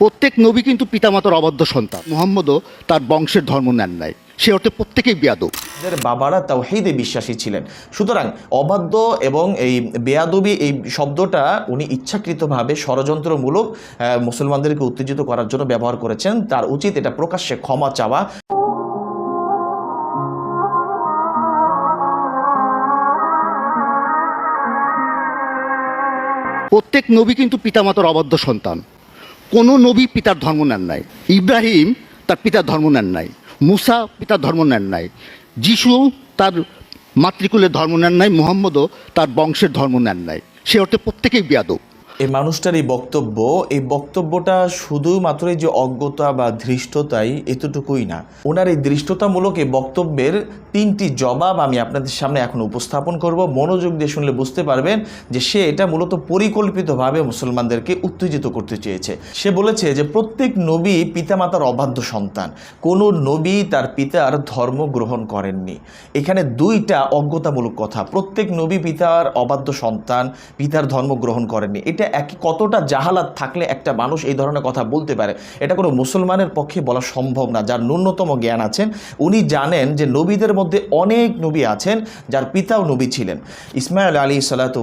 প্রত্যেক নবী কিন্তু পিতামাতার অবাধ্য সন্তান। মুহাম্মদও তার বংশের ধর্ম নেন নাই। সে অর্থে প্রত্যেকেই বেয়াদব। এদের বাবারা তাওহিদে বিশ্বাসী ছিলেন। সুতরাং অবাধ্য এবং এই বেয়াদবি এই শব্দটা উনি ইচ্ছাকৃতভাবে ষড়যন্ত্রমূলক মুসলমানদেরকে উত্তেজিত করার জন্য ব্যবহার করেছেন। তার উচিত এটা প্রকাশ্যে ক্ষমা চাওয়া। প্রত্যেক নবী কিন্তু পিতামাতার অবাধ্য সন্তান। কোনো নবী পিতার ধর্ম নেন নাই। ইব্রাহিম তার পিতার ধর্ম নেন নাই। মুসা পিতার ধর্ম নেন নাই। যিশু তার মাতৃকুলের ধর্ম নেন নাই। মোহাম্মদও তার বংশের ধর্ম নেন নাই। সে অর্থে প্রত্যেকেই বিয়াদব। এই মানুষটার এই বক্তব্য, এই বক্তব্যটা শুধুমাত্রই যে অজ্ঞতা বা ধৃষ্টতাই এতটুকুই না। ওনার এই ধৃষ্টতামূলক এই বক্তব্যের তিনটি জবাব আমি আপনাদের সামনে এখন উপস্থাপন করব। মনোযোগ দিয়ে শুনলে বুঝতে পারবেন যে সে এটা মূলত পরিকল্পিতভাবে মুসলমানদেরকে উত্তেজিত করতে চেয়েছে। সে বলেছে যে প্রত্যেক নবী পিতামাতার অবাধ্য সন্তান। কোনো নবী তার পিতার ধর্ম গ্রহণ করেননি। এখানে দুইটা অজ্ঞতামূলক কথা। প্রত্যেক নবী পিতার অবাধ্য সন্তান, পিতার ধর্ম গ্রহণ করেননি। এটা এক কতটা জাহালাত থাকলে একটা মানুষ এই ধরনের কথা বলতে পারে? এটা কোনো মুসলমানের পক্ষে বলা সম্ভব না। যার ন্যূনতম জ্ঞান আছেন, উনি জানেন যে নবীদের মধ্যে অনেক নবী আছেন, যার পিতাও নবী ছিলেন। ইসমাইল আলী সালাতু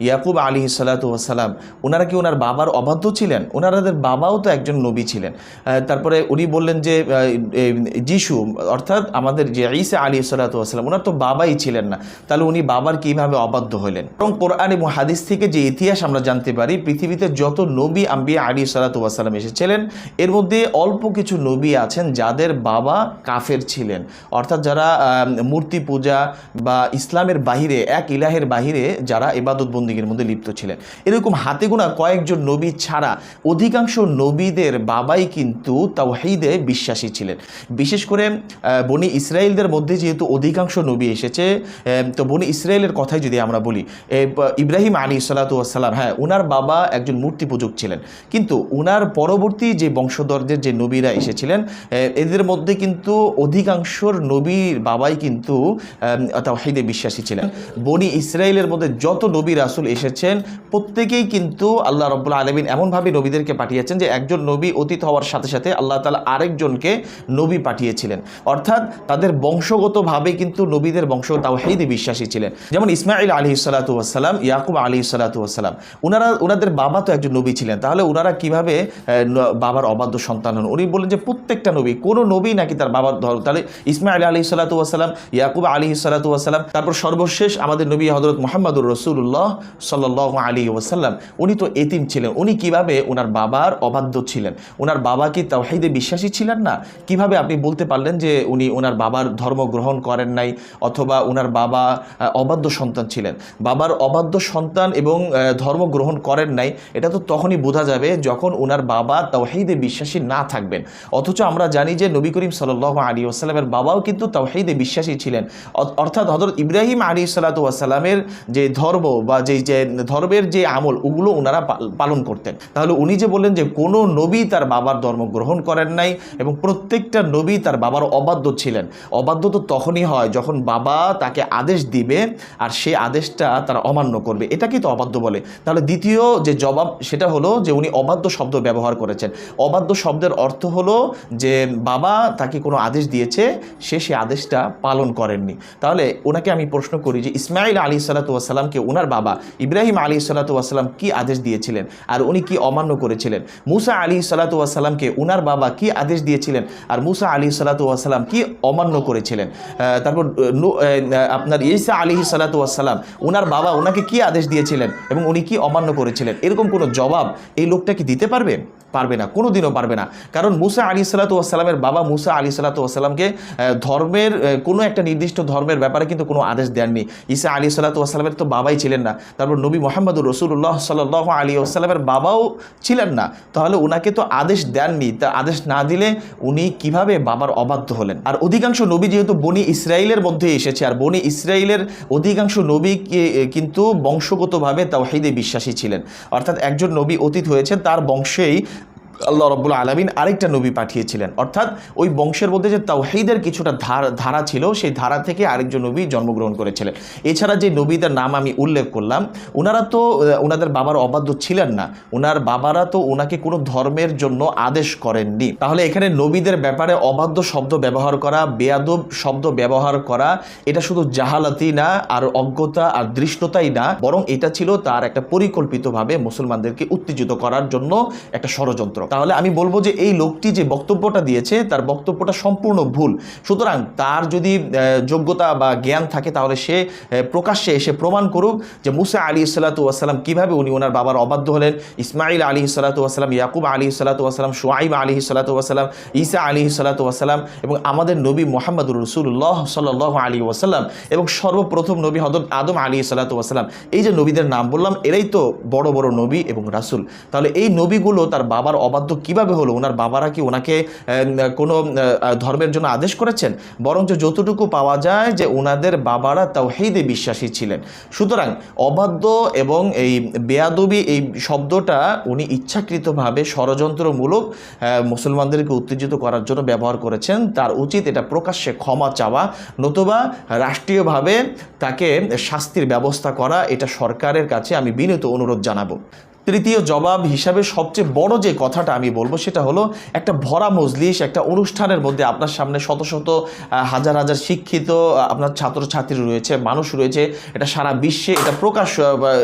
ইয়াকুব আলী সালাতু ওনারা কি ওনার বাবার অবাধ্য ছিলেন? ওনারাদের বাবাও তো একজন নবী ছিলেন। তারপরে উনি বললেন যে যিশু, অর্থাৎ আমাদের যে ঈসা আলী সালাতু ওয়াসালাম ওনার তো বাবাই ছিলেন না। তাহলে উনি বাবার কীভাবে অবাধ্য হলেন? এবং কোরআন এবং হাদিস থেকে যে ইতিহাস আমরা জানতে পারি, পৃথিবীতে যত নবী আম্বিয়া আলী সালাতু ওয়াসালাম এসেছিলেন, এর মধ্যে অল্প কিছু নবী আছেন যাদের বাবা কাফের ছিলেন। অর্থাৎ যারা মূর্তি পূজা বা ইসলামের বাহিরে, এক ইলাহের বাহিরে যারা এবাদত বন্দীগীর মধ্যে লিপ্ত ছিলেন। এরকম হাতে গোনা কয়েকজন নবী ছাড়া অধিকাংশ নবীদের বাবাই কিন্তু তাওহিদে বিশ্বাসী ছিলেন। বিশেষ করে বনি ইসরায়েলদের মধ্যে যেহেতু অধিকাংশ নবী এসেছে তো বনি ইসরায়েলের কথাই যদি আমরা বলি ইব্রাহিম আলী সালাতাম হ্যাঁ উনার বাবা একজন মূর্তি পূজক ছিলেন। কিন্তু উনার পরবর্তী যে বংশধরদের যে নবীরা এসেছিলেন এদের মধ্যে কিন্তু অধিকাংশর নবীর বাবাই কিন্তু তাওহিদে বিশ্বাসী ছিলেন। বনি ইসরায়েলের মধ্যে যত নবী রাসুল এসেছেন, প্রত্যেকেই কিন্তু আল্লাহ রব্বুল আলমিন এমনভাবে নবীদেরকে পাঠিয়েছেন যে একজন নবী অতীত হওয়ার সাথে সাথে আল্লাহ তালা আরেকজনকে নবী পাঠিয়েছিলেন। অর্থাৎ তাদের বংশগতভাবে কিন্তু নবীদের বংশ তাওহিদে বিশ্বাসী ছিলেন। যেমন ইসমাইল আলী সালাতু ওয়াসালাম ইয়াকুব আলী সালাতু ওয়াসালাম ওনারা ওনাদের বাবা তো একজন নবী ছিলেন। তাহলে ওনারা কীভাবে বাবার অবাধ্য সন্তান হন? উনি বলেন যে প্রত্যেকটা নবী কোনো নবী নাকি তার বাবার ধর্ম তাহলে ইসমাইল আলী সালাতু ওয়াসালাম ইয়াকুব আলী সালাতু ওয়াসালাম তারপর সর্বশেষ আমাদের নবী হজরত মোহাম্মদুর রসুল্লাহ সাল্লাহ আলী ওয়াসাল্লাম উনি তো এতিম ছিলেন। উনি কীভাবে ওনার বাবার অবাধ্য ছিলেন? ওনার বাবা কি তাওহিদে বিশ্বাসী ছিলেন না? কীভাবে আপনি বলতে পারলেন যে উনি ওনার বাবার ধর্ম গ্রহণ করেন নাই অথবা ওনার বাবা অবাধ্য সন্তান ছিলেন? বাবার অবাধ্য সন্তান এবং আহ, ধর্ম গ্রহণ করেন নাই, এটা তো তখনই বোঝা যাবে যখন ওনার বাবা তাওহিদে বিশ্বাসী না থাকবেন। অথচ আমরা জানি যে নবী করিম সাল্লাহ আলী আসসালামের বাবাও কিন্তু তাওহিদে বিশ্বাসী ছিলেন। অর্থাৎ হজরত ইব্রাহিম আলী সাল্লাতু আসসালামের যে ধর্ম বা যে যে ধর্মের যে আমল, ওগুলো ওনারা পাল- পালন করতেন। তাহলে উনি যে বললেন যে কোনো নবী তার বাবার ধর্ম গ্রহণ করেন নাই এবং প্রত্যেকটা নবী তার বাবার অবাধ্য ছিলেন। অবাধ্য তো তখনই হয় যখন বাবা তাকে আদেশ দিবে আর সেই আদেশটা তারা অমান্য করবে। এটাকেই তো অবাধ্য বলে। তাহলে দ্বিতীয় যে জবাব, সেটা হলো যে উনি অবাধ্য শব্দ ব্যবহার করেছেন। অবাধ্য শব্দের অর্থ হলো যে বাবা তাকে কোনো আদেশ দিয়েছে, সে সেই আদেশটা পালন করেননি। তাহলে ওনাকে আমি প্রশ্ন করি যে ইসমাইল আলী সাল্লাতুয়াসাল্লামকে ওনার বাবা ইব্রাহিম আলী সাল্লাতুয়াসাল্লাম কি আদেশ দিয়েছিলেন? আর উনি কি অমান্য করেছিলেন? মুসা আলী সাল্লাতুয়াসাল্লামকে ওনার বাবা কি আদেশ দিয়েছিলেন? আর মুসা আলী সাল্লাতুয়াসাল্লাম কি অমান্য করেছিলেন? তারপর আপনার ইসা আলী সাল্লাতুয়াসাল্লাম ওনার বাবা ওনাকে কি আদেশ দিয়েছিলেন? এবং উনি কি অমান্য করেছিলেন। এরকম কোনো জবাব এই লোকটা কি দিতে পারবে? পারবে না কোনো দিনও পারবে না। কারণ মুসা আলী সাল্লাতুয়াসাল্লামের বাবা মুসা আলী সাল্লাতুয়াসাল্লামকে ধর্মের কোনো একটা নির্দিষ্ট ধর্মের ব্যাপারে কিন্তু কোনো আদেশ দেননি। ঈসা আলী সাল্লাতুয়াসাল্লামের তো বাবাই ছিলেন না। তারপর নবী মোহাম্মদুর রসুল্লাহ সাল্লাহ আলী আসসালামের বাবাও ছিলেন না। তাহলে ওনাকে তো আদেশ দেননি। তা আদেশ না দিলে উনি কীভাবে বাবার অবাধ্য হলেন? আর অধিকাংশ নবী যেহেতু বনি ইসরায়েলের মধ্যে এসেছে, আর বনি ইসরায়েলের অধিকাংশ নবী কিন্তু বংশগতভাবে তাওহিদে বিশ্বাসী ছিলেন। অর্থাৎ একজন নবী অতীত হয়েছেন, তার বংশেই আল্লাহ রব্বুল আলমিন আরেকটা নবী পাঠিয়েছিলেন। অর্থাৎ ওই বংশের মধ্যে যে তাওহিদের কিছুটা ধার ধারা ছিল, সেই ধারা থেকে আরেকজন নবী জন্মগ্রহণ করেছিলেন। এছাড়া যে নবীদের নাম আমি উল্লেখ করলাম ওনারা তো ওনাদের বাবার অবাধ্য ছিলেন না। ওনার বাবারা তো ওনাকে কোনো ধর্মের জন্য আদেশ করেননি। তাহলে এখানে নবীদের ব্যাপারে অবাধ্য শব্দ ব্যবহার করা, বেয়াদব শব্দ ব্যবহার করা, এটা শুধু জাহালাতি না, আর অজ্ঞতা আর দৃষ্টতাই না, বরং এটা ছিল তার একটা পরিকল্পিতভাবে মুসলমানদেরকে উত্তেজিত করার জন্য একটা ষড়যন্ত্র। তাহলে আমি বলব যে এই লোকটি যে বক্তব্যটা দিয়েছে, তার বক্তব্যটা সম্পূর্ণ ভুল। সুতরাং তার যদি যোগ্যতা বা জ্ঞান থাকে, তাহলে সে প্রকাশ্যে এসে প্রমাণ করুক যে মুসা আলী আসসালাম কীভাবে উনি ওনার বাবার অবাধ্য হলেন। ইসমাইল আলী আসসালাম ইয়াকুব আলী আসসালাম সোয়াইব আলী সাল্লাতু আসসালাম ঈসা আলী আসসালাম এবং আমাদের নবী মোহাম্মদুর রসুল্লাহ সাল্লাহ আলী ওয়াসাল্লাম এবং সর্বপ্রথম নবী হজরত আদম আলী আসসালাম এই যে নবীদের নাম বললাম, এরাই তো বড় বড় নবী এবং রাসূল। তাহলে এই নবীগুলো তার বাবার অবাধ্য কীভাবে হলো? ওনার বাবারা কি ওনাকে কোনো ধর্মের জন্য আদেশ করেছেন? বরঞ্চ যতটুকু পাওয়া যায় যে ওনাদের বাবারা তাও হেদে বিশ্বাসী ছিলেন। সুতরাং অবাধ্য এবং এই বেয়াদবি, এই শব্দটা উনি ইচ্ছাকৃতভাবে ষড়যন্ত্রমূলক মুসলমানদেরকে উত্তেজিত করার জন্য ব্যবহার করেছেন। তার উচিত এটা প্রকাশ্যে ক্ষমা চাওয়া, নতুবা রাষ্ট্রীয়ভাবে তাকে শাস্তির ব্যবস্থা করা। এটা সরকারের কাছে আমি বিনীত অনুরোধ জানাব। তৃতীয় জবাব হিসাবে সবচেয়ে বড় যে কথাটা আমি বলব সেটা হলো একটা ভরা মজলিস, একটা অনুষ্ঠানের মধ্যে আপনার সামনে শত শত হাজার হাজার শিক্ষিত আপনার ছাত্রছাত্রী রয়েছে, মানুষ রয়েছে, এটা সারা বিশ্বে এটা প্রকাশ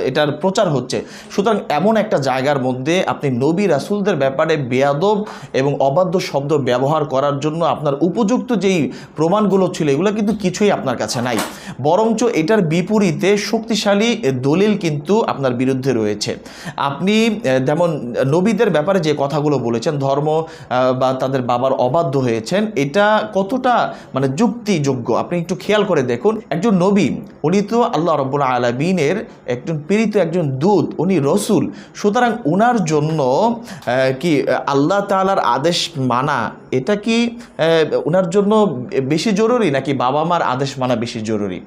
এটার প্রচার হচ্ছে। সুতরাং এমন একটা জায়গার মধ্যে আপনি নবী রাসুলদের ব্যাপারে বেয়াদব এবং অবাধ্য শব্দ ব্যবহার করার জন্য আপনার উপযুক্ত যেই প্রমাণগুলো ছিল, এগুলো কিন্তু কিছুই আপনার কাছে নাই। বরঞ্চ এটার বিপরীতে শক্তিশালী দলিল কিন্তু আপনার বিরুদ্ধে রয়েছে। আপনি যেমন, নবীদের ব্যাপারে যে কথাগুলো বলেছেন, ধর্ম বা তাদের বাবার অবাধ্য হয়েছেন, এটা কতটা মানে যুক্তিযোগ্য? আপনি একটু খেয়াল করে দেখুন, একজন নবী, উনি তো আল্লাহ রব্বুল আলমিনের একজন পীড়িত একজন দূত, উনি রসুল। সুতরাং ওনার জন্য কি, আল্লাহ তাআলার আদেশ মানা, এটা কি ওনার জন্য বেশি জরুরি, নাকি বাবা মার আদেশ মানা বেশি জরুরি?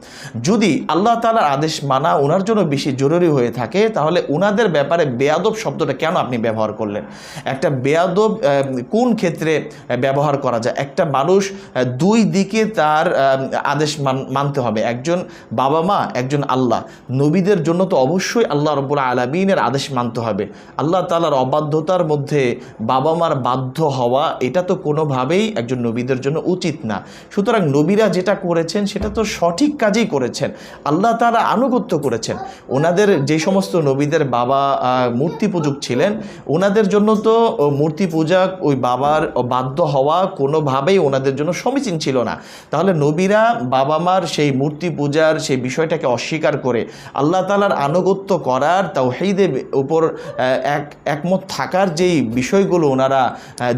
যদি আল্লাহ তাআলার আদেশ মানা ওনার জন্য বেশি জরুরি হয়ে থাকে, তাহলে ওনাদের ব্যাপারে বেয়াদব শব্দটা কেন আপনি ব্যবহার করলেন? একটা বেয়াদব কোন ক্ষেত্রে ব্যবহার করা যায়? একটা মানুষ দুই দিকে তার আদেশ মান- মানতে হবে। একজন বাবা মা, একজন আল্লাহ। নবীদের জন্য তো অবশ্যই আল্লাহ রব্বুল আলমিনের আদেশ মানতে হবে। আল্লাহ তালার অবাধ্যতার মধ্যে বাবা মার বাধ্য হওয়া, এটা তো কোনোভাবেই একজন নবীদের জন্য উচিত না। সুতরাং নবীরা যেটা করেছেন, সেটা তো সঠিক কাজই করেছেন। আল্লাহ তারা আনুগত্য করেছেন। ওনাদের যে সমস্ত নবীদের বাবা মূর্তি পূজক ছিলেন। ওনাদের জন্য তো মূর্তি পূজা ওই বাবার বাধ্য হওয়া কোনোভাবেই ওনাদের জন্য সমীচীন ছিল না। তাহলে নবীরা বাবা মার সেই মূর্তি পূজার সেই বিষয়টাকে অস্বীকার করে আল্লাহ তালার আনুগত্য করার তাও তাওহীদের উপর এক, একমত থাকার যেই বিষয়গুলো ওনারা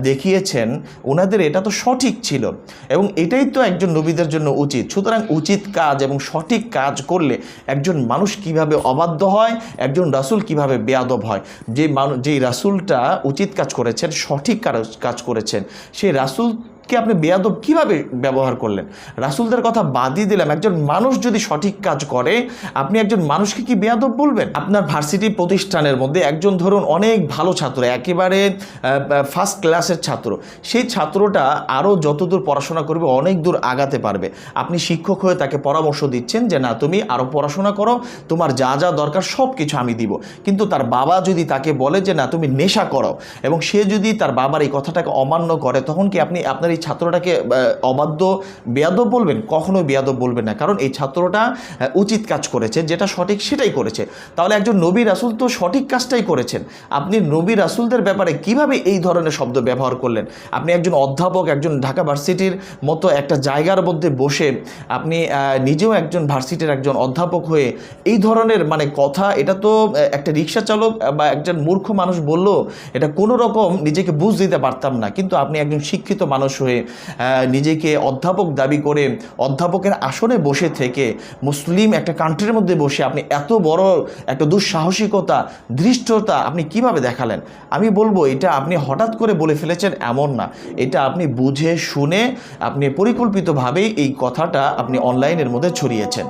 দেখিয়েছেন, ওনাদের এটা তো সঠিক ছিল। এবং এটাই তো একজন নবীদের জন্য উচিত। সুতরাং উচিত কাজ এবং সঠিক কাজ করলে একজন মানুষ কীভাবে অবাধ্য হয়, একজন রাসূল কীভাবে বেয়াদব হয়। যে মানুষ যেই রাসুলটা উচিত কাজ করেছেন সঠিক কাজ করেছেন সেই রাসূল কে আপনি বেয়াদব কীভাবে ব্যবহার করলেন? রাসূলদের কথা বাদই দিলাম, একজন মানুষ যদি সঠিক কাজ করে, আপনি একজন মানুষকে কি বেয়াদব বলবেন? আপনার ভার্সিটি প্রতিষ্ঠানের মধ্যে একজন ধরুন অনেক ভালো ছাত্র, একেবারে ফার্স্ট ক্লাসের ছাত্র, সেই ছাত্রটা আরও যতদূর পড়াশোনা করবে, অনেক দূর আগাতে পারবে। আপনি শিক্ষক হয়ে তাকে পরামর্শ দিচ্ছেন যে, না, তুমি আরও পড়াশোনা করো, তোমার যা যা দরকার সব কিছু আমি দিব। কিন্তু তার বাবা যদি তাকে বলে যে, না, তুমি নেশা করো, এবং সে যদি তার বাবার এই কথাটাকে অমান্য করে, তখন কি আপনি আপনার এই ছাত্রটাকে অবাধ্য, বেয়াদব বলবেন? কখনো বেয়াদব বলবেন না। কারণ এই ছাত্রটা উচিত কাজ করেছে, যেটা সঠিক সেটাই করেছে। তাহলে একজন নবী রাসূল তো সঠিক কাজটাই করেছেন। আপনি নবী রাসূলদের ব্যাপারে কীভাবে এই ধরনের শব্দ ব্যবহার করলেন? আপনি একজন অধ্যাপক, একজন ঢাকা ভার্সিটির মতো একটা জায়গার মধ্যে বসে আপনি নিজেও একজন ভার্সিটির একজন অধ্যাপক হয়ে এই ধরনের মানে কথা, এটা তো একটা রিক্সা চালক বা একজন মূর্খ মানুষ বলল, এটা কোনো রকম নিজেকে বুঝ দিতে পারতাম না। কিন্তু আপনি একজন শিক্ষিত মানুষ হয়ে নিজেকে অধ্যাপক দাবি করে অধ্যাপকের আসনে বসে থেকে মুসলিম একটা কান্ট্রির মধ্যে বসে আপনি এত বড় একটা দুঃসাহসিকতা, ধৃষ্টতা আপনি কীভাবে দেখালেন? আমি বলব, এটা আপনি হঠাৎ করে বলে ফেলেছেন এমন না। এটা আপনি বুঝে, শুনে, আপনি পরিকল্পিতভাবেই এই কথাটা আপনি অনলাইনের মধ্যে ছড়িয়েছেন।